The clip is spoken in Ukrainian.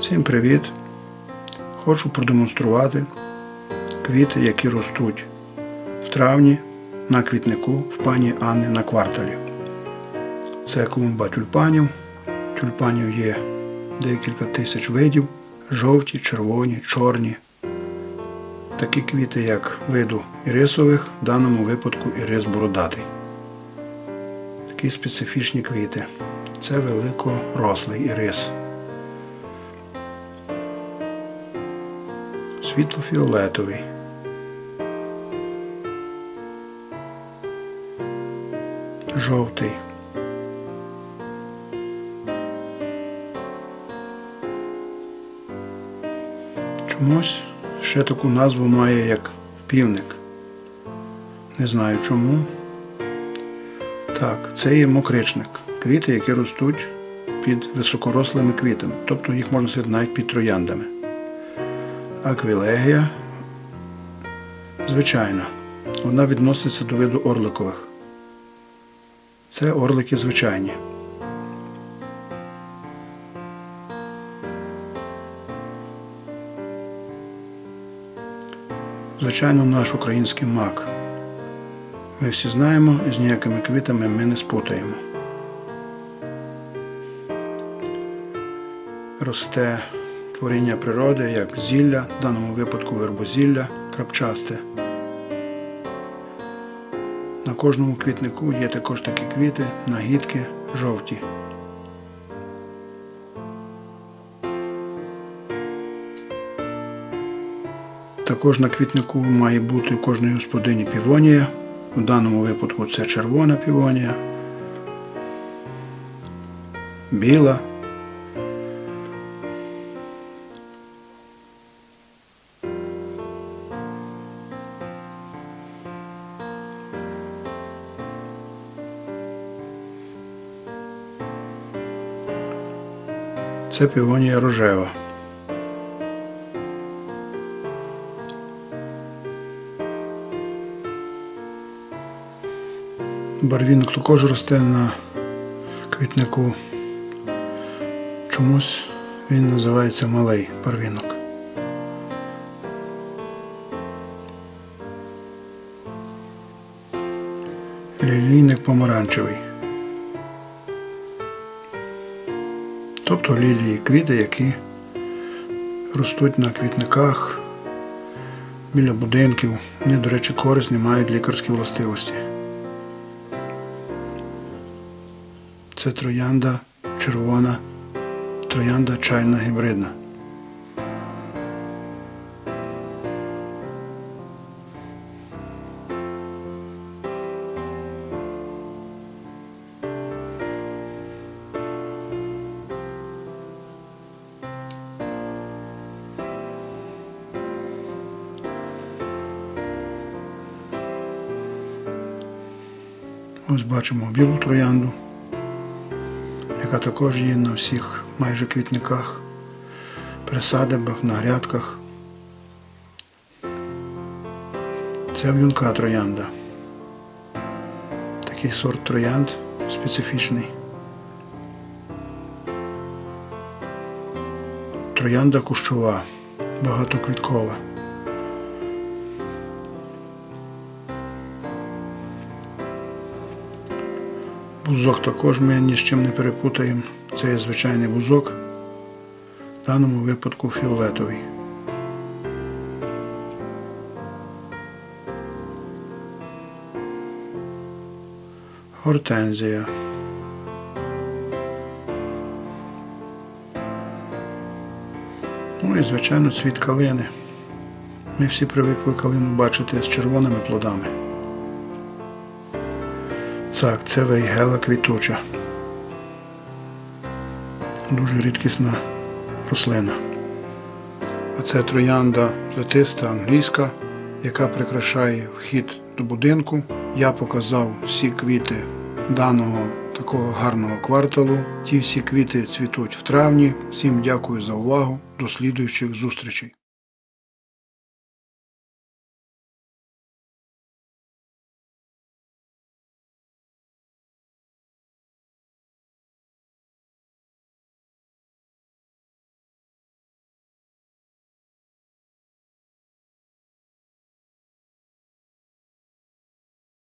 Всім привіт! Хочу продемонструвати квіти, які ростуть в травні на квітнику в пані Анни на кварталі. Це клумба тюльпанів. Тюльпанів є декілька тисяч видів, жовті, червоні, чорні. Такі квіти, як виду ірисових, в даному випадку ірис бородатий. Такі специфічні квіти. Це великорослий ірис. Світло-фіолетовий. Жовтий. Чомусь ще таку назву має як півник. Не знаю чому. Так, це є мокричник. Квіти, які ростуть під високорослими квітами. Тобто їх можна сказати навіть під трояндами. Аквілегія звичайна. Вона відноситься до виду орликових. Це орлики звичайні. Звичайно, наш український мак. Ми всі знаємо з ніякими квітами ми не спутаємо. Росте творіння природи, як зілля, в даному випадку вербозілля, крапчасте. На кожному квітнику є також такі квіти, нагідки жовті. Також на квітнику має бути у кожної господині півонія. У даному випадку це червона півонія, біла. Це півонія рожева. Барвінок також росте на квітнику. Чомусь він називається малий барвінок. Лілійник помаранчевий. Тобто лілії квіти, які ростуть на квітниках біля будинків. Вони, до речі, корисні, мають лікарські властивості. Це троянда червона, троянда чайна гібридна. Ось бачимо білу троянду яка також є на всіх майже квітниках, присадибах, на грядках. Це в'юнка троянда. Такий сорт троянд специфічний. Троянда кущова, багатоквіткова. Бузок також ми ні з чим не перепутаємо. Це є звичайний бузок, в даному випадку фіолетовий. Гортензія. Ну і, звичайно, цвіт калини. Ми всі привикли калину бачити з червоними плодами. Це вейгела квітуча. Дуже рідкісна рослина. А це троянда плетиста англійська, яка прикрашає вхід до будинку. Я показав всі квіти даного такого гарного кварталу. Ті всі квіти цвітуть в травні. Всім дякую за увагу. До слідуючих зустрічей.